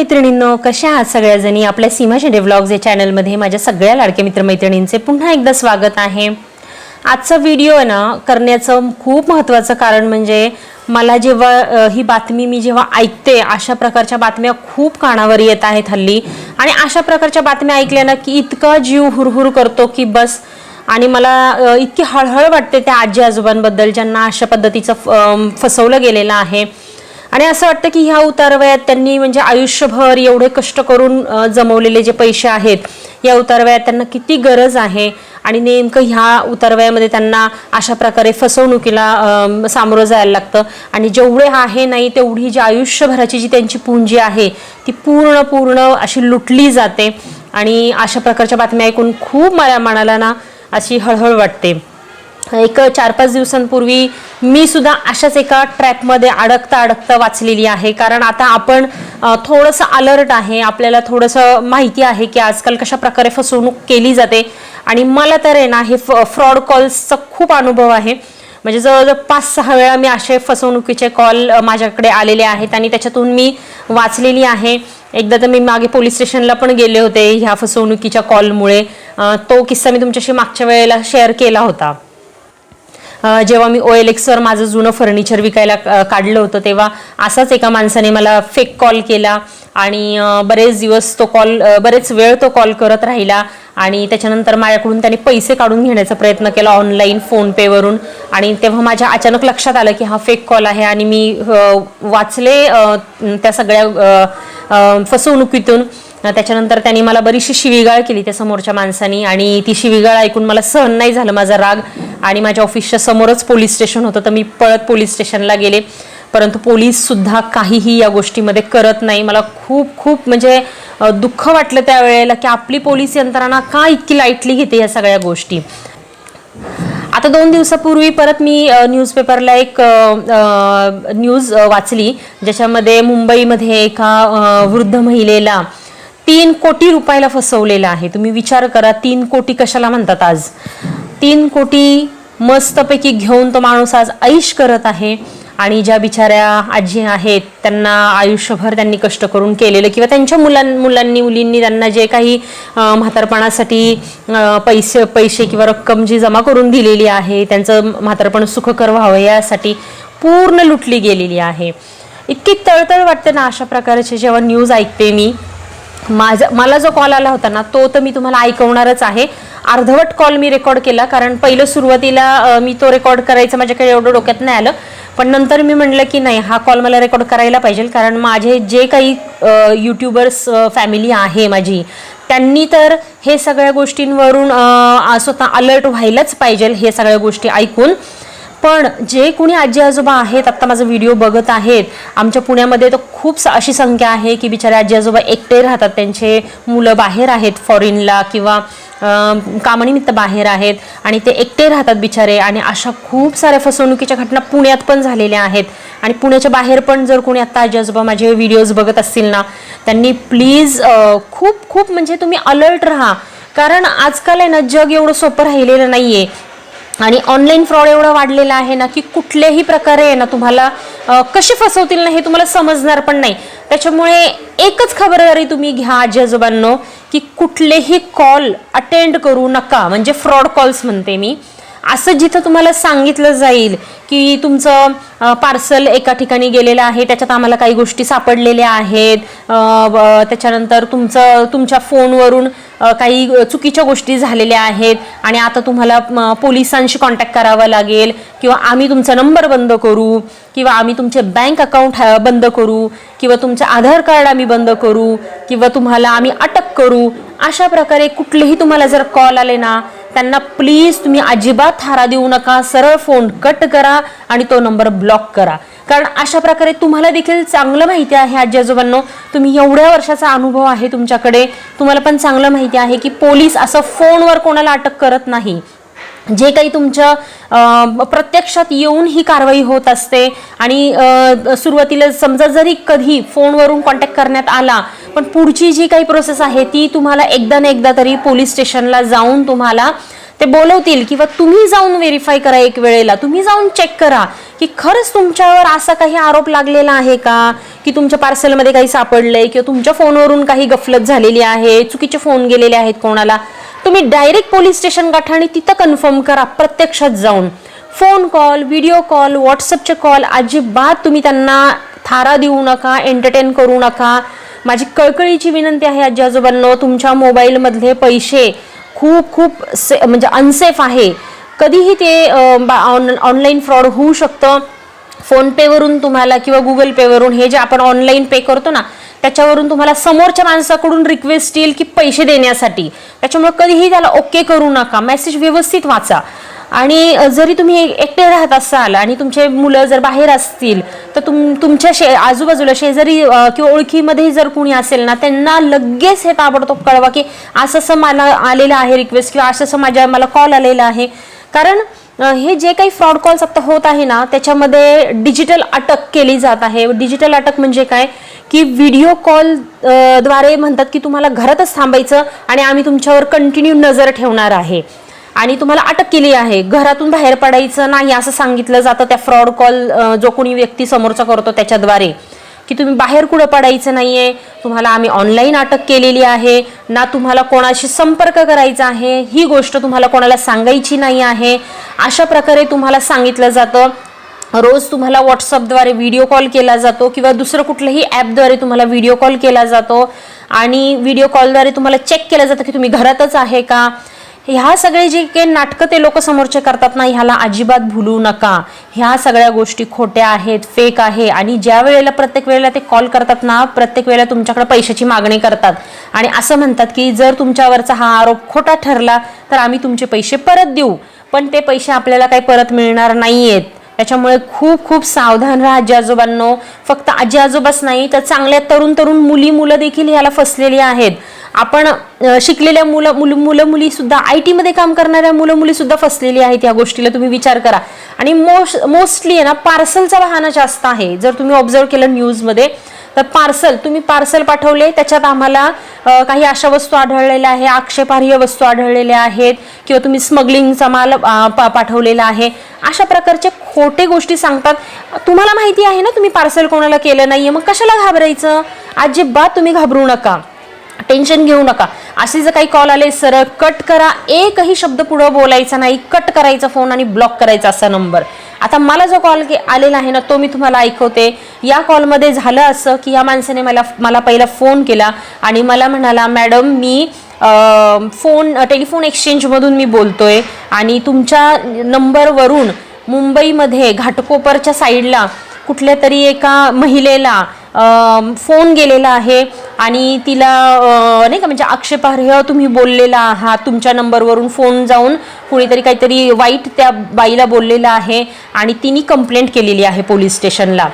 मैत्रिणींनो कशा आहात सगळ्याजणी? आपल्या सीमा शेंडे व्लॉग्स या चॅनलमध्ये माझ्या सगळ्या लाडक्या मित्रमैत्रिणींचे पुन्हा एकदा स्वागत आहे. आजचा व्हिडिओ आहे ना करण्याचं खूप महत्त्वाचं कारण म्हणजे मला जेव्हा ही बातमी मी जेव्हा ऐकते अशा प्रकारच्या बातम्या खूप कानावर येत आहेत हल्ली. आणि अशा प्रकारच्या बातम्या ऐकल्यानं की इतका जीव हुरहुर करतो की बस. आणि मला इतकी हळहळ वाटते त्या आजी आजोबांबद्दल ज्यांना अशा पद्धतीचं फ- फसवलं गेलेलं आहे. आणि असं वाटतं की ह्या उतारवयात त्यांनी म्हणजे आयुष्यभर एवढे कष्ट करून जमवलेले जे पैसे आहेत या उतारवयात त्यांना किती गरज आहे? आणि नेमकं ह्या उतारवयामध्ये त्यांना अशा प्रकारे फसवणुकीला सामोरं जायला लागतं. आणि जेवढे आहे नाही तेवढी जी आयुष्यभराची जी त्यांची पुंजी आहे ती पूर्ण पूर्ण अशी लुटली जाते. आणि अशा प्रकारच्या बातम्या ऐकून खूप मला मनाला ना अशी हळहळ वाटते. एक चार पाच दिवसांपूर्वी मी सुद्धा अशाच एका ट्रॅपमध्ये अडकता अडकता वाचलेली आहे. कारण आता आपण थोडंसं अलर्ट आहे. आपल्याला थोडंसं माहिती आहे की आजकाल कशा प्रकारे फसवणूक केली जाते. आणि मला तर आहे ना हे फ्रॉड कॉल्सचा खूप अनुभव आहे. म्हणजे जवळजवळ पाच सहा वेळा मी असे फसवणुकीचे कॉल माझ्याकडे आलेले आहेत आणि त्याच्यातून मी वाचलेली आहे. एकदा तर मी मागे पोलीस स्टेशनला पण गेले होते ह्या फसवणुकीच्या कॉलमुळे. तो किस्सा मी तुमच्याशी मागच्या वेळेला शेअर केला होता. जेव्हा मी ओ एल एक्सवर माझं जुनं फर्निचर विकायला काढलं होतं तेव्हा असाच एका माणसाने मला फेक कॉल केला आणि बरेच दिवस तो कॉल बरेच वेळ तो कॉल करत राहिला आणि त्याच्यानंतर माझ्याकडून त्याने पैसे काढून घेण्याचा प्रयत्न केला ऑनलाईन फोनपेवरून आणि तेव्हा माझ्या अचानक लक्षात आलं की हा फेक कॉल आहे आणि मी वाचले त्या सगळ्या फसवणुकीतून. त्याच्यानंतर त्यांनी मला बरीचशी शिवीगाळ केली त्या समोरच्या माणसानी आणि ती शिवीगाळ ऐकून मला सहन नाही झालं माझा राग आणि माझ्या ऑफिसच्या समोरच पोलीस स्टेशन होतं तर मी पळत पोलीस स्टेशनला गेले. परंतु पोलीस सुद्धा काहीही या गोष्टीमध्ये करत नाही. मला खूप खूप म्हणजे दुःख वाटलं त्यावेळेला की आपली पोलीस यंत्रणा का इतकी लाईटली घेते या सगळ्या गोष्टी? आता दोन दिवसापूर्वी परत मी न्यूजपेपरला एक न्यूज वाचली ज्याच्यामध्ये मुंबईमध्ये एका वृद्ध महिलेला तीन कोटी रुपयाला फसवलेलं आहे. तुम्ही विचार करा तीन कोटी कशाला म्हणतात आज? तीन कोटी मस्तपैकी घेऊन तो माणूस आज ऐश करत आहे आणि ज्या बिचाऱ्या आजी आहेत त्यांना आयुष्यभर त्यांनी कष्ट करून केलेलं किंवा त्यांच्या मुलां मुलांनी मुलींनी त्यांना जे काही म्हातारपणासाठी पैसे पैसे किंवा रक्कम जी जमा करून दिलेली आहे त्यांचं म्हातारपण सुखकर व्हावं यासाठी पूर्ण लुटली गेलेली आहे. इतकी तळतळ वाटते ना अशा प्रकारचे जेव्हा न्यूज ऐकते मी. माझा मला जो कॉल आला होता ना तो तर मी तुम्हाला ऐकवणारच आहे. अर्धवट कॉल मी रेकॉर्ड केला कारण पहिलं सुरुवातीला मी तो रेकॉर्ड करायचं माझ्याकडे एवढं डोक्यात नाही आलं. पण नंतर मी म्हणलं की नाही हा कॉल मला रेकॉर्ड करायला पाहिजे कारण माझे जे काही यूट्यूबर्स फॅमिली आहे माझी त्यांनी तर हे सगळ्या गोष्टींवरून स्वतः अलर्ट व्हायलाच पाहिजे हे सगळ्या गोष्टी ऐकून. पण जे कोणी आजी आजोबा आहेत आत्ता माझा व्हिडिओ बघत आहेत आमच्या पुण्यामध्ये तर खूप अशी संख्या आहे की बिचारे आजी आजोबा एकटे राहतात. त्यांचे मुलं बाहेर आहेत फॉरेनला किंवा कामानिमित्त बाहेर आहेत आणि ते एकटे राहतात बिचारे. आणि अशा खूप साऱ्या फसवणुकीच्या घटना पुण्यात पण झालेल्या आहेत. आणि पुण्याच्या बाहेर पण जर कोणी आत्ता आजी आजोबा माझे व्हिडिओज बघत असतील ना त्यांनी प्लीज खूप खूप म्हणजे तुम्ही अलर्ट राहा. कारण आजकाल आहे ना जग एवढं सोपं राहिलेलं नाही आहे आणि ऑनलाईन फ्रॉड एवढं वाढलेलं आहे ना की कुठल्याही प्रकारे आहे ना तुम्हाला कसे फसवतील ना हे तुम्हाला समजणार पण नाही. त्याच्यामुळे एकच खबरदारी तुम्ही घ्या आजी आजोबांनो की कुठलेही कॉल अटेंड करू नका. म्हणजे फ्रॉड कॉल्स म्हणते मी. असं जिथं तुम्हाला सांगितलं जाईल की तुमचं पार्सल एका ठिकाणी गेलेलं आहे त्याच्यात आम्हाला काही गोष्टी सापडलेल्या आहेत त्याच्यानंतर तुमचं तुमच्या फोनवरून काही चुकीच्या गोष्टी झालेल्या आहेत आणि आता तुम्हाला पोलिसांशी कॉन्टॅक्ट करावा लागेल किंवा आम्ही तुमचा नंबर बंद करू किंवा आम्ही तुमचे बँक अकाउंट बंद करू किंवा तुमचं आधार कार्ड आम्ही बंद करू किंवा तुम्हाला आम्ही अटक करू अशा प्रकारे कुठलेही तुम्हाला जर कॉल आले ना त्यांना प्लीज तुम्ही अजिबात थारा देऊ नका सरळ फोन कट करा आणि तो नंबर ब्लॉक करा. कारण अशा प्रकारे तुम्हाला देखील चांगलं माहिती आहे आजी आजोबांनो तुम्ही एवढ्या वर्षाचा अनुभव आहे तुमच्याकडे. तुम्हाला पण चांगलं माहिती आहे की पोलीस असं फोनवर कोणाला अटक करत नाही. जे काही तुमच्या प्रत्यक्षात येऊन ही कारवाई होत असते आणि सुरुवातीला समजा जरी कधी फोनवरून कॉन्टॅक्ट करण्यात आला पण पुढची जी काही प्रोसेस आहे ती तुम्हाला एकदा ना एकदा तरी पोलीस स्टेशनला जाऊन तुम्हाला ते बोलवतील किंवा तुम्ही जाऊन व्हेरीफाय करा एक वेळेला. तुम्ही जाऊन चेक करा की खरंच तुमच्यावर असा काही आरोप लागलेला आहे का? की तुमच्या पार्सलमध्ये काही सापडलंय किंवा तुमच्या फोनवरून काही गफलत झालेली आहे? चुकीचे फोन गेलेले आहेत कोणाला? तुम्ही डायरेक्ट पोलीस स्टेशन गाठा आणि तिथं कन्फर्म करा प्रत्यक्षात जाऊन. फोन कॉल व्हिडिओ कॉल व्हॉट्सअपचे कॉल अजिबात तुम्ही त्यांना थारा देऊ नका एंटरटेन करू नका. माझी कळकळीची विनंती आहे आजी आजोबांनो तुमच्या मोबाईलमधले पैसे खूप खूप से म्हणजे अनसेफ आहे. कधीही ते ऑनलाईन फ्रॉड होऊ शकतं. फोनपेवरून तुम्हाला किंवा गुगल पेवरून हे जे आपण ऑनलाईन पे करतो ना त्याच्यावरून तुम्हाला समोरच्या माणसाकडून रिक्वेस्ट येईल की पैसे देण्यासाठी. त्याच्यामुळे कधीही त्याला ओके करू नका. मेसेज व्यवस्थित वाचा. आणि जरी तुम्ही एकटे राहत असाल आणि तुमचे मुलं जर बाहेर असतील तर तुम तुमच्या शे आजूबाजूला शेजारी किंवा ओळखीमध्ये जर कुणी असेल ना त्यांना लगेच हे ताबडतोब कळवा की असं असं मला आलेलं आहे रिक्वेस्ट किंवा असं असं माझ्या मला कॉल आलेला आहे. कारण हे जे काही फ्रॉड कॉल्स आता होत आहे ना त्याच्यामध्ये डिजिटल अटक केली जात आहे. डिजिटल अटक म्हणजे काय? की व्हिडिओ कॉलद्वारे म्हणतात की तुम्हाला घरातच थांबायचं आणि आम्ही तुमच्यावर कंटिन्यू नजर ठेवणार आहे. आणि तुम्हाला अटक केली आहे. घरातून बाहेर पडायचं नाही असं सांगितलं जातं त्या फ्रॉड कॉल जो कोणी व्यक्ती समोरचा करतो त्याच्याद्वारे. की तुम्ही बाहेर कुठं पडायचं नाही आहे तुम्हाला आम्ही ऑनलाईन अटक केलेली आहे ना तुम्हाला कोणाशी संपर्क करायचा आहे ही गोष्ट तुम्हाला कोणाला सांगायची नाही आहे अशा प्रकारे तुम्हाला सांगितलं जातं. रोज तुम्हाला व्हॉट्सअपद्वारे व्हिडिओ कॉल केला जातो किंवा दुसरं कुठल्याही ॲपद्वारे तुम्हाला व्हिडिओ कॉल केला जातो. आणि व्हिडिओ कॉलद्वारे तुम्हाला चेक केलं जातं की तुम्ही घरातच आहे का? ह्या सगळे जे काही नाटकं ते लोक समोरचे करतात ना ह्याला अजिबात भुलू नका. ह्या सगळ्या गोष्टी खोट्या आहेत फेक आहे. आणि ज्या वेळेला प्रत्येक वेळेला ते कॉल करतात ना प्रत्येक वेळेला तुमच्याकडे पैशाची मागणी करतात. आणि असं म्हणतात की जर तुमच्यावरचा हा आरोप खोटा ठरला तर आम्ही तुमचे पैसे परत देऊ. पण ते पैसे आपल्याला काही परत मिळणार नाही आहेत त्याच्यामुळे खूप खूप सावधान राहा आजी आजोबांनो फक्त आजी आजोबाच नाही तर चांगल्या तरुण तरुण मुली मुलं देखील ह्याला फसलेली आहेत. आपण शिकलेल्या मुलं मुलं मुलं मुली सुद्धा आय टीमध्ये काम करणाऱ्या मुलं मुली सुद्धा फसलेली आहेत या गोष्टीला तुम्ही विचार करा. आणि मोस्ट मोस्टली आहे ना पार्सलचा वाहन जास्त आहे. जर तुम्ही ऑब्झर्व केलं न्यूजमध्ये तर पार्सल तुम्ही पार्सल पाठवले त्याच्यात आम्हाला काही अशा वस्तू आढळलेल्या आहे आक्षेपार्ह वस्तू आढळलेल्या आहेत किंवा तुम्ही स्मगलिंगचा माल पाठवलेला आहे. अशा प्रकारचे खोटे गोष्टी सांगतात. तुम्हाला माहिती आहे ना तुम्ही पार्सल कोणाला केलं नाहीये मग कशाला घाबरायचं? अजिबात तुम्ही घाबरू नका. टेन्शन घेऊ नका. असे जर काही कॉल आले सरळ कट करा. एकही शब्द पुढं बोलायचा नाही कट करायचा फोन आणि ब्लॉक करायचा असा नंबर. आता मला जो कॉल आलेला आहे ना तो मी तुम्हाला ऐकवते. या कॉलमध्ये झालं असं की या माणसाने मला मला पहिला फोन केला आणि मला म्हणाला मॅडम मी फोन टेलिफोन एक्सचेंजमधून मी बोलतोय आणि तुमच्या नंबरवरून मुंबईमध्ये घाटकोपरच्या साईडला कुठल्या तरी एका महिलेला फोन गेलेला आहे. आणि तिला नाही का म्हणजे आक्षेपार्ह तुम्ही बोललेला आहात तुमच्या नंबरवरून फोन जाऊन कुणीतरी काहीतरी वाईट त्या बाईला बोललेलं आहे आणि तिने कंप्लेंट केलेली आहे पोलीस स्टेशनला.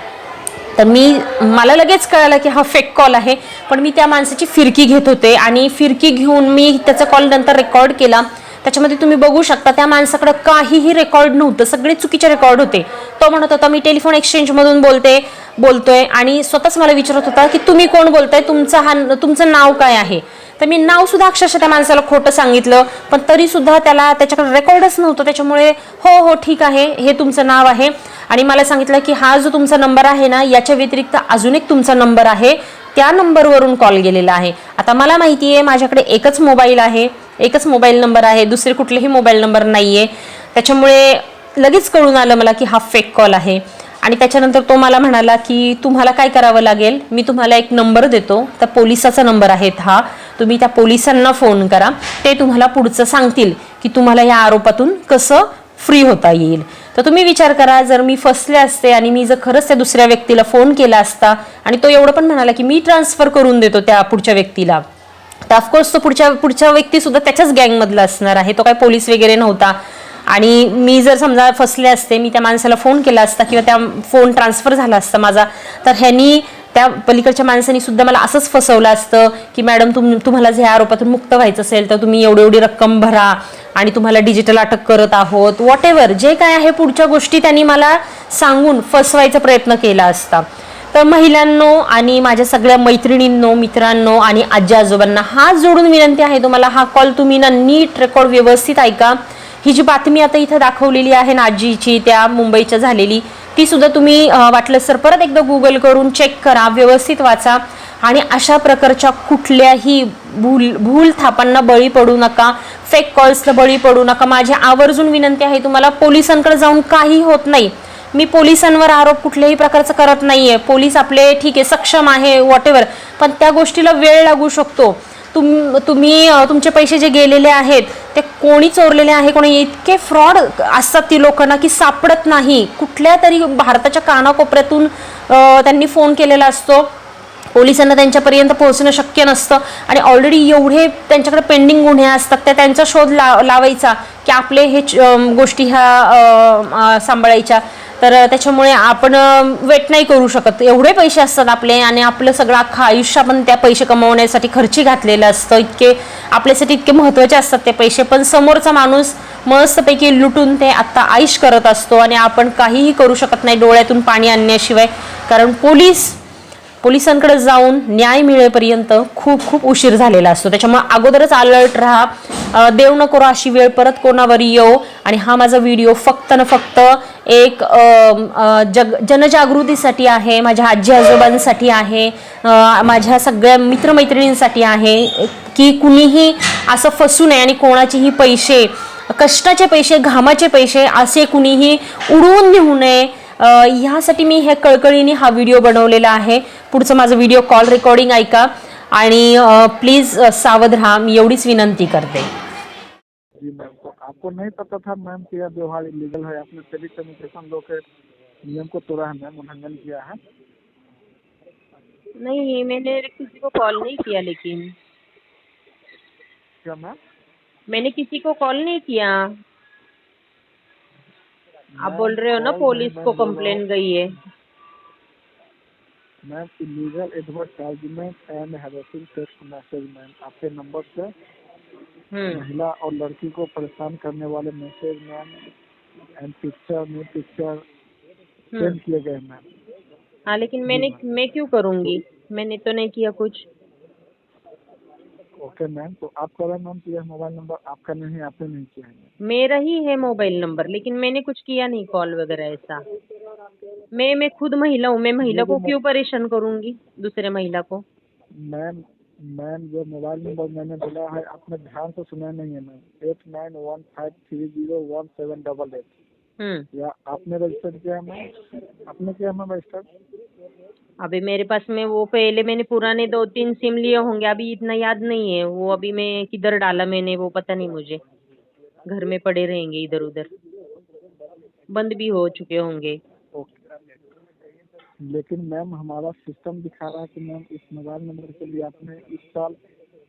तर मी मला लगेच कळालं की हा फेक कॉल आहे पण मी त्या माणसाची फिरकी घेत होते आणि फिरकी घेऊन मी त्याचा कॉल नंतर रेकॉर्ड केला. त्याच्यामध्ये तुम्ही बघू शकता त्या माणसाकडे काहीही रेकॉर्ड नव्हतं. सगळे चुकीचे रेकॉर्ड होते. तो म्हणत होता मी टेलिफोन एक्सचेंजमधून बोलते बोलतोय आणि स्वतःच मला विचारत होता की तुम्ही कोण बोलताय? तुमचं हा तुमचं नाव काय आहे? तर मी नाव सुद्धा अक्षरशः त्या माणसाला खोटं सांगितलं पण तरी सुद्धा त्याला त्याच्याकडे रेकॉर्डच नव्हतं. त्याच्यामुळे हो हो ठीक आहे हे तुमचं नाव आहे. आणि मला सांगितलं की हा जो तुमचा नंबर आहे ना याच्या व्यतिरिक्त अजून एक तुमचा नंबर आहे. त्या नंबरवरून कॉल गेलेला आहे. आता मला माहिती आहे माझ्याकडे एकच मोबाईल आहे. एकच मोबाईल नंबर आहे दुसरे कुठलेही मोबाईल नंबर नाही आहे त्याच्यामुळे लगेच कळून आलं मला की हा फेक कॉल आहे. आणि त्याच्यानंतर तो मला म्हणाला की तुम्हाला काय करावं लागेल? मी तुम्हाला एक नंबर देतो. त्या पोलिसाचा नंबर आहे हा. तुम्ही त्या पोलिसांना फोन करा. ते तुम्हाला पुढचं सांगतील की तुम्हाला या आरोपातून कसं फ्री होता येईल. तर तुम्ही विचार करा जर मी फसले असते आणि मी जर खरंच त्या दुसऱ्या व्यक्तीला फोन केला असता आणि तो एवढं पण म्हणाला की मी ट्रान्सफर करून देतो त्या पुढच्या व्यक्तीला. तर ऑफकोर्स तो पुढच्या पुढच्या व्यक्ती सुद्धा त्याच्याच गँगमधला असणार आहे. तो काय पोलीस वगैरे नव्हता. आणि मी जर समजा फसले असते मी त्या माणसाला फोन केला असता किंवा त्या फोन ट्रान्सफर झाला असता माझा तर ह्यांनी त्या पलीकडच्या माणसानी सुद्धा मला असंच फसवलं असतं की मॅडम तुम तुम्हाला जे आरोपातून मुक्त व्हायचं असेल तर तुम्ही एवढी एवढी रक्कम भरा आणि तुम्हाला डिजिटल अटक करत आहोत. वॉट एव्हर जे काय आहे पुढच्या गोष्टी त्यांनी मला सांगून फसवायचा प्रयत्न केला असता. तर महिलांनो आणि माझ्या सगळ्या मैत्रिणींनो मित्रांनो आणि आजी आजोबांना हात जोडून विनंती आहे तुम्हाला हा कॉल तुम्ही ना नीट रेकॉर्ड व्यवस्थित ऐका. ही जी बातमी आता इथं दाखवलेली आहे ना आजीची त्या मुंबईच्या झालेली ती सुद्धा तुम्ही अं, वाटलं सर परत एकदा गुगल करून चेक करा व्यवस्थित वाचा आणि अशा प्रकारच्या कुठल्याही भूल भूल थापांना बळी पडू नका फेक कॉल्सला बळी पडू नका. माझी आवर्जून विनंती आहे तुम्हाला पोलिसांकडे जाऊन काही होत नाही. मी पोलिसांवर आरोप कुठल्याही प्रकारचा करत नाही आहे पोलीस आपले ठीक आहे सक्षम आहे वॉट पण त्या गोष्टीला वेळ लागू शकतो. तुम तुम्ही तुमचे पैसे जे गेलेले आहेत ते कोणी चोरलेले आहे कोणी इतके फ्रॉड असतात ती लोकांना की सापडत नाही. कुठल्या तरी भारताच्या कानाकोपऱ्यातून त्यांनी फोन केलेला असतो. पोलिसांना त्यांच्यापर्यंत पोहोचणं शक्य नसतं. आणि ऑलरेडी एवढे त्यांच्याकडे पेंडिंग गुन्हे असतात त्या त्यांचा शोध ला लावायचा की आपले हे गोष्टी ह्या सांभाळायच्या. तर त्याच्यामुळे आपण वेट नाही करू शकत. एवढे पैसे असतात आपले आणि आपलं सगळं अख्खं आयुष्य आपण त्या पैसे कमवण्यासाठी खर्ची घातलेलं असतं. इतके आपल्यासाठी इतके महत्त्वाचे असतात ते पैसे. पण समोरचा माणूस मस्तपैकी लुटून ते आत्ता आईश करत असतो आणि आपण काहीही करू शकत नाही डोळ्यातून पाणी आणण्याशिवाय. कारण पोलीस पोलिसांकडे जाऊन न्याय मिळेपर्यंत खूप खूप उशीर झालेला असतो. त्याच्यामुळे अगोदरच अलर्ट राहा. देव नको अशी वेळ परत कोणावर येऊ. आणि हा माझा व्हिडिओ फक्त ना फक्त एक जग जनजागृतीसाठी आहे माझ्या आजी आजोबांसाठी आहे माझ्या सगळ्या मित्रमैत्रिणींसाठी आहे की कुणीही असं फसू नये आणि कोणाचेही पैसे कष्टाचे पैसे घामाचे पैसे असे कुणीही उडवून नेऊ नये. ह्यासाठी मी हे कळकळीने हा व्हिडिओ बनवलेला आहे. पुढचं माझं व्हिडिओ कॉल रेकॉर्डिंग ऐका. आणि प्लीज़ सावध राहा. मी एवढीच विनंती करते. जी मैम तो आपको नहीं पता था मैम कि यह व्यवहार इलीगल है आपने टेली कम्युनिकेशन लॉ के नियम को तोड़ा है मैम उल्लंघन किया है? नहीं मैंने किसी को कॉल नहीं किया लेकिन। क्या मैम मैंने किसी को कॉल नहीं किया। आप बोल रहे हो ना पुलिस को कंप्लेन गई है। Ma'am illegal advertisement and harassing text message ma'am आपके नंबर से हम्म। महिला और लड़की को परेशान करने वाले मैसेज मैम एंड पिक्चर में पिक्चर। सेंड किए गए मैम हाँ लेकिन मैंने मैं क्यों करूँगी? मैंने तो नहीं किया कुछ। ओके मैम तो आप कह रहे हैं मैम कि यह मोबाइल नंबर आपका नहीं है आपने नहीं किया है। मेरा ही है मोबाइल नंबर लेकिन मैंने कुछ किया नहीं कॉल वगैरह ऐसा। मैं मैं खुद महिला हूँ मैं महिला को क्यों परेशान करूँगी दूसरे महिला को? मैम मैम जो मोबाइल नंबर मैंने बोला है आपने ध्यान से सुना नहीं है ma'am eight nine one five three zero one seven double eight या आपने रजिस्टर किया है आपने किया है रजिस्टर अभी मेरे पास में वो पहले मैंने पुराने दो तीन सिम लिए होंगे अभी इतना याद नहीं है। वो अभी मैं किधर डाला मैंने वो पता नहीं मुझे। घर में पड़े रहेंगे इधर उधर। बंद भी हो चुके होंगे। लेकिन मैम हमारा सिस्टम दिखा रहा है कि मैम इस मोबाइल नंबर के लिए आपने इस साल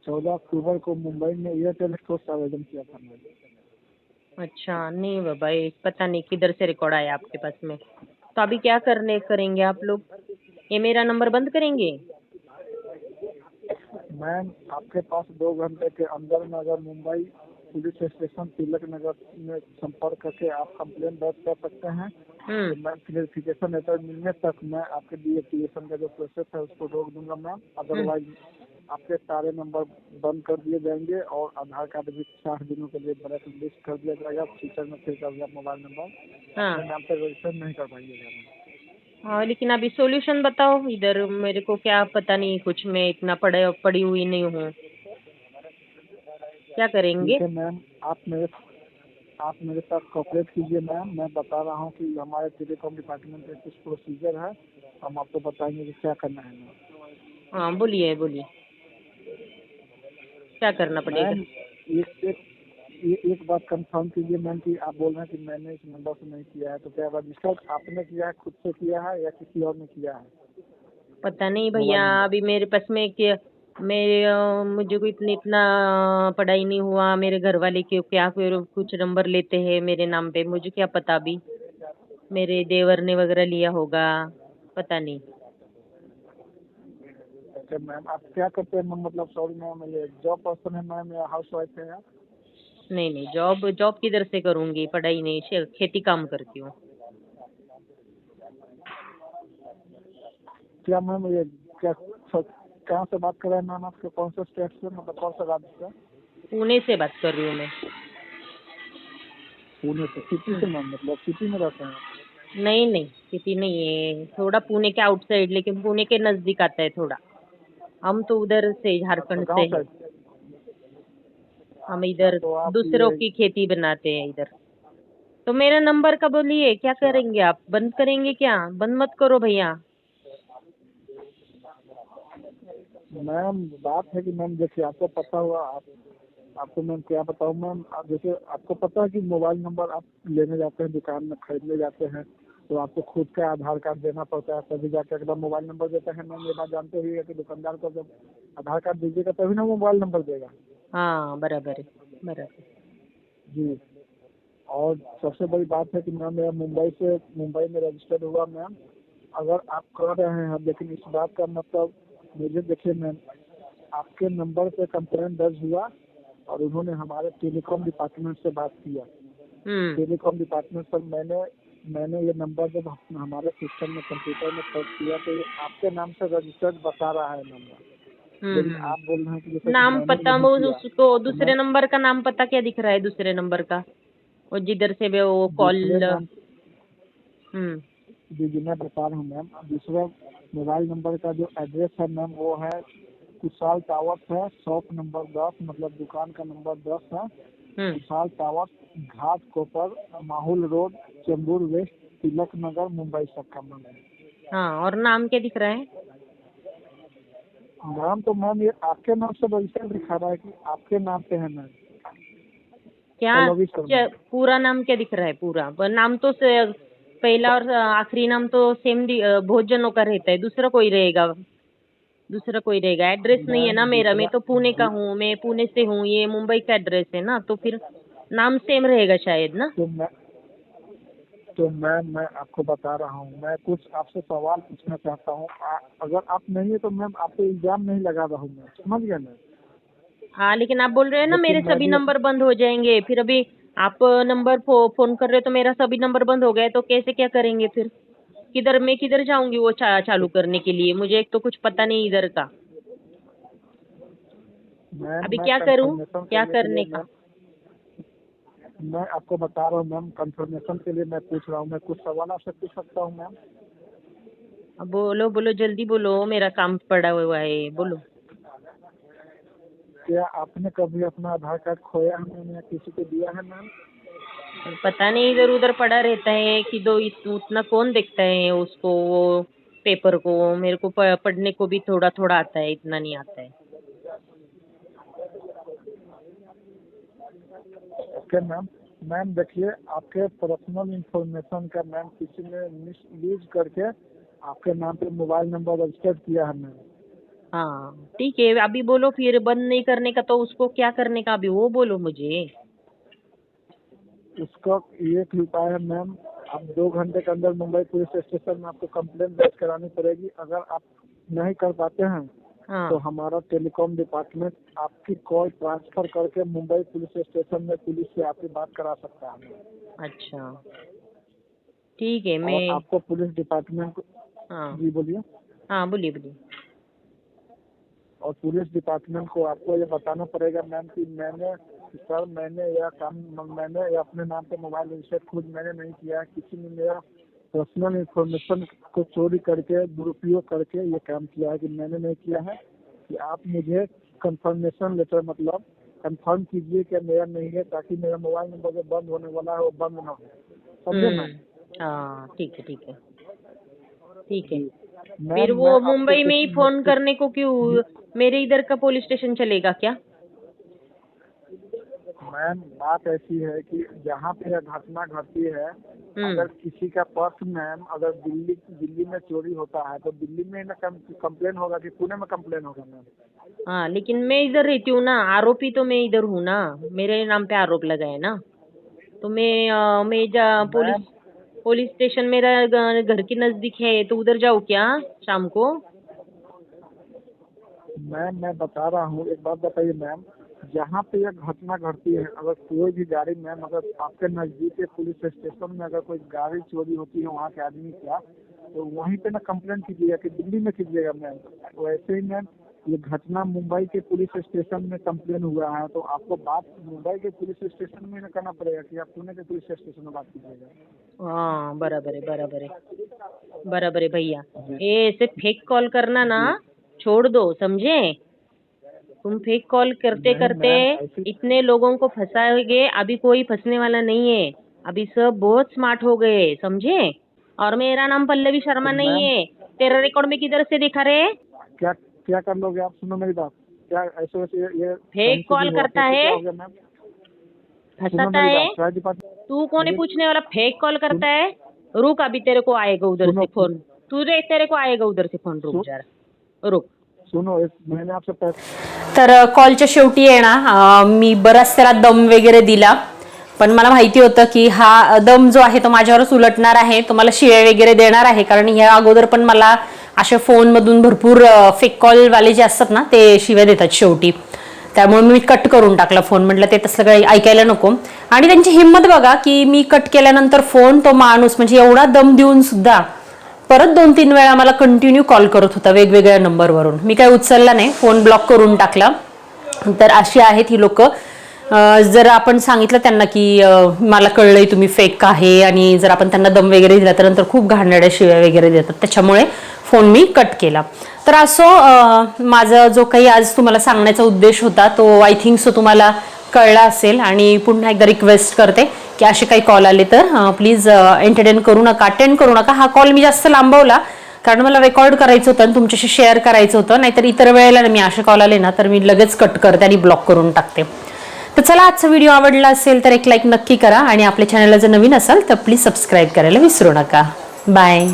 चौदह अक्टूबर को मुंबई में एयरटेल स्टोर से आवेदन किया था मैम। अच्छा नहीं बाबा ये पता नहीं किधर से रिकॉर्ड आया आपके पास में। तो अभी क्या करने करेंगे आप लोग? ये मेरा नंबर बंद करेंगे? मैम आपके पास दो घंटे के अंदर में अगर मुंबई पुलिस स्टेशन तिलक नगर में संपर्क करके आप कंप्लेन दर्ज कर सकते हैं हम्म। तो मैम क्लियरिफिकेशन लेटर मिलने तक मैं आपके डीएक्टिवेशन का जो प्रोसेस है उसको रोक दूँगा मैम। अदरवाइज़ आपके सारे नंबर बंद कर दिए जाएँगे और आधार कार्ड भी चार दिनों के लिए ब्लैक लिस्ट कर दिया जाएगा। फ्यूचर में फिर कर दिया मोबाइल नंबर हाँ। नाम से रजिस्टर नहीं कर पाइएगा हाँ लेकिन अभी सॉल्यूशन बताओ। इधर मेरे को क्या पता नहीं कुछ मैं इतना पढ़े पढ़ी हुई नहीं हूँ। क्या करेंगे? मैम आप मेरे आप मेरे साथ कॉपरेट कीजिए मैम। मैं बता रहा हूँ कि हमारे टेलीकॉम डिपार्टमेंट में कुछ प्रोसीजर है। हम आपको बताएँगे कि क्या करना है। मैम हाँ बोलिए बोलिए। क्या करना पड़ेगा? एक एक एक बात कंफर्म कीजिए मैम कि आप बोल रहे हैं कि मैंने इस नंबर से नहीं किया है तो क्या रजिस्टर आपने किया है खुद से किया है या किसी और ने किया है? पता नहीं भैया अभी मेरे पास में क्या मेरे मुझे को इतनी इतना पढ़ाई नहीं हुआ मेरे घर वाले क्यों क्या फिर कुछ नंबर लेते हैं मेरे नाम पे मुझे क्या पता अभी? मेरे देवर ने वगैरह लिया होगा पता नहीं। अच्छा मैम आप क्या करते हैं मैम मतलब सॉरी मैम ये जॉब पर्सन है मैम या हाउस वाइफ है आप? नहीं नहीं जॉब जॉब किधर से करूँगी? पढ़ाई नहीं खेती काम करती हूँ। क्या मैम ये क्या कहाँ से बात कर रहे हैं मैम आपके कौन से स्टेट से मतलब कौन सा राज्य से? पुणे से बात कर रही हूँ मैं। पुणे से सिटी से मैम मतलब सिटी में रहते हैं आप? नहीं नहीं सिटी नहीं है। थोड़ा पुणे के आउटसाइड लेकिन पुणे के नज़दीक आता है थोड़ा। हम तो उधर से झारखंड से हम इधर तो दूसरों की खेती बनाते हैं इधर। तो मेरा नंबर का बोलिए क्या करेंगे आप? बंद करेंगे क्या? बंद मत करो भैया। मैम बात है कि मैम जैसे आपको पता हुआ आप आपको मैम क्या बताऊँ मैम? आप जैसे आपको पता है कि मोबाइल नंबर आप लेने जाते हैं दुकान में खरीदने जाते हैं तो आपको खुद का आधार कार्ड देना पड़ता है तभी जाके अगर मोबाइल नंबर देते हैं। मैम ये बात जानते हुए कि दुकानदार को जब आधार कार्ड दीजिएगा तभी ना मोबाइल नंबर देगा। हाँ बराबर है बराबर। जी। और सबसे बड़ी बात है कि मैम मेरा मुंबई से मुंबई में रजिस्टर्ड हुआ मैम। अगर आप कर रहे हैं लेकिन इस बात का मतलब मुझे देखिए मैम आपके नंबर पे कंप्लेन दर्ज हुआ और उन्होंने हमारे टेलीकॉम डिपार्टमेंट से बात किया। हम्म। टेलीकॉम डिपार्टमेंट पर मैंने मैंने ये नंबर जब हमारे सिस्टम में कंप्यूटर में सर्च किया तो आपके नाम से रजिस्टर्ड बता रहा है नंबर। हम्म आप बोल रहे हैं कि नाम पता वो उसको दूसरे नंबर का नाम पता क्या दिख रहा है दूसरे नंबर का? और जिधर से भी वो कॉल हम्म। जी जी मैं बता रहा हूँ मैम। दूसरा मोबाइल नंबर का जो एड्रेस है मैम वो है कुशाल टावर्स है शॉप नंबर दस मतलब दुकान का नंबर दस है। हम्म। Kushal towers Ghatkopar Mahul road Chembur west Tilak Nagar Mumbai सबका मैम हाँ। और नाम क्या दिख रहा है? नाम तो मैम ये आपके नाम से रजिस्टर दिखा रहा है कि आपके नाम पे है मैम। क्या। क्या- पूरा नाम क्या दिख रहा है पूरा? नाम तो से- पहला और आखिरी नाम तो सेम बहुत जनों का रहता है दूसरा कोई रहेगा। दूसरा कोई रहेगा। एड्रेस नहीं है ना मेरा। मैं तो पुणे का हूँ। मैं पुणे से हूँ। ये मुंबई का एड्रेस है ना। तो फिर नाम सेम रहेगा शायद ना? तो मैं तो मैम मैं आपको बता रहा हूँ। मैं कुछ आपसे सवाल पूछना चाहता हूँ। अगर आप नहीं है तो मैम आप पे इल्ज़ाम नहीं लगा रहा हूँ मैं। समझ गया ना? हाँ लेकिन आप बोल रहे हैं ना मेरे सभी नंबर बंद हो जाएँगे। फिर अभी आप नंबर फो, फ़ोन कर रहे हो तो मेरा सभी नंबर बंद हो गया तो कैसे क्या करेंगे फिर? किधर मैं किधर जाऊँगी वो चा, चालू करने के लिए? मुझे एक तो कुछ पता नहीं इधर का। अभी मैं क्या करूँ? क्या करने का? मैं आपको बता रहा हूँ मैम कंफर्मेशन के लिए मैं पूछ रहा हूँ मैं कुछ सवाल आपसे पूछ सकता हूँ मैम? बोलो बोलो जल्दी बोलो मेरा काम पड़ा हुआ है बोलो। क्या आपने कभी अपना आधार कार्ड खोया है मैम या किसी को दिया है मैम? पता नहीं इधर उधर पड़ा रहता है कि दो उतना कौन देखता है उसको वो पेपर को मेरे को पढ़ने को भी थोड़ा थोड़ा आता है इतना नहीं आता है। ओके मैम मैम देखिए आपके पर्सनल इंफॉर्मेशन का मैम किसी ने मिस यूज़ करके आपके नाम पे मोबाइल नंबर रजिस्टर किया है मैम हाँ ठीक है अभी बोलो फिर बंद नहीं करने का तो उसको क्या करने का अभी वो बोलो मुझे। उसका एक ही उपाय है मैम आप दो घंटे के अंदर मुंबई पुलिस स्टेशन में आपको कंप्लेंट दर्ज करानी पड़ेगी। अगर आप नहीं कर पाते हैं हाँ। तो हमारा टेलीकॉम डिपार्टमेंट आपकी कॉल ट्रांसफ़र करके मुंबई पुलिस स्टेशन में पुलिस से आपकी बात करा सकता है। अच्छा। ठीक है मैं आपको पुलिस डिपार्टमेंट को हाँ। जी बोलिए। हाँ बोलिए बोलिए। और पुलिस डिपार्टमेंट को आपको ये बताना पड़ेगा मैम कि मैंने सर मैंने यह काम मैंने ये अपने नाम पे मोबाइल रजिस्टर खुद मैंने नहीं किया किसी ने मेरा पर्सनल इंफॉर्मेशन को चोरी करके दुरुपयोग करके ये काम किया है कि मैंने नहीं किया है कि आप मुझे कंफर्मेशन लेटर मतलब कंफर्म कीजिए कि मेरा नहीं है ताकि मेरा मोबाइल नंबर जो बंद होने वाला है वो बंद ना हो। समझे हम्म, मैम हाँ ठीक है ठीक है। ठीक है। फिर वो मुंबई में ही फ़ोन करने को क्यों मेरे इधर का पुलिस स्टेशन चलेगा क्या? मैम बात ऐसी है कि जहाँ पे यह घटना घटती है हम्म। अगर किसी का पर्स मैम अगर दिल्ली दिल्ली में चोरी होता है तो दिल्ली में ना कंप्लेन होगा कि पुणे में कंप्लेन होगा मैम? हाँ लेकिन मैं इधर रहती हूँ ना आरोपी तो मैं इधर हूँ ना। मेरे नाम पे आरोप लगा है ना। तो मैं अ, मैं जा पुलिस पुलिस स्टेशन मेरा घर के नज़दीक है तो उधर जाऊँ क्या शाम को? मैम मैं बता रहा हूँ एक बात बताइए मैम। जहाँ पे यह घटना घटती है अगर कोई भी गाड़ी मैम अगर आपके नज़दीक के पुलिस स्टेशन में अगर कोई गाड़ी चोरी होती है वहाँ के आदमी का तो वहीं पे ना कंप्लेंट कीजिएगा कि दिल्ली में कीजिएगा मैम। वैसे ही मैम ये घटना मुंबई के पुलिस स्टेशन में कंप्लेन हुआ है तो आपको बात मुंबई के पुलिस स्टेशन में ना करना पड़ेगा कि आप पुणे के पुलिस स्टेशन में बात कीजिएगा। हाँ बराबर है बराबर है बराबर है भैया। ये ऐसे फेक कॉल करना ना छोड़ दो समझे? तुम फेक कॉल करते करते इतने लोगों को फंसाओगे अभी कोई फंसने वाला नहीं है। अभी सब बहुत स्मार्ट हो गए समझे? और मेरा नाम पल्लवी शर्मा नहीं है। तेरा रिकॉर्ड में किधर से दिखा रे? क्या क्या कर लोगे आप? सुनो मेरी बात। क्या ऐसे वैसे ये- फेक कॉल करता है? फंसाता है? तू कौन पूछने वाला? फेक कॉल करता है? रुक अभी तेरे को आएगा उधर से फ़ोन तू रे तेरे को आएगा उधर से फ़ोन रुक जरा रुक। सुनो मैंने आपसे पैसे तर कॉलच्या शेवटी आहे ना मी बराच त्याला दम वगैरे दिला. पण मला माहिती होतं की हा दम जो आहे तो माझ्यावरच उलटणार आहे. तो मला शिळे वगैरे देणार आहे. कारण ह्या अगोदर पण मला अशा फोनमधून भरपूर फेक कॉलवाले जे असतात ना ते शिव्या देतात शेवटी. त्यामुळे मी कट करून टाकला फोन म्हटलं ते तसं काही ऐकायला नको. आणि त्यांची हिंमत बघा की मी कट केल्यानंतर फोन तो माणूस म्हणजे एवढा दम देऊन सुद्धा परत दोन तीन वेळा मला कंटिन्यू कॉल करत होता वेगवेगळ्या नंबरवरून मी काय उचलला नाही फोन ब्लॉक करून टाकला. तर अशी आहेत ही लोक. जर आपण सांगितलं त्यांना की मला कळलंय तुम्ही फेक आहे आणि जर आपण त्यांना दम वगैरे दिला तर नंतर खूप घाणड्या शिव्या वगैरे देतात. त्याच्यामुळे फोन मी कट केला. तर असो माझा जो काही आज तुम्हाला सांगण्याचा उद्देश होता तो आय थिंक सो तुम्हाला कळला असेल आणि पुन्हा एकदा रिक्वेस्ट करते. की असे काही कॉल आले तर प्लीज एंटरटेन करू नका अटेंड करू नका. हा कॉल मी जास्त लांबवला कारण मला रेकॉर्ड करायचं होतं आणि तुमच्याशी शेअर करायचं होतं. नाहीतर इतर वेळेला ना मी असे कॉल आले ना तर मी लगेच कट करते आणि ब्लॉक करून टाकते. तर चला आजचा व्हिडिओ आवडला असेल तर एक लाईक नक्की करा. आणि आपल्या चॅनलला जर नवीन असाल तर प्लीज सबस्क्राईब करायला विसरू नका. बाय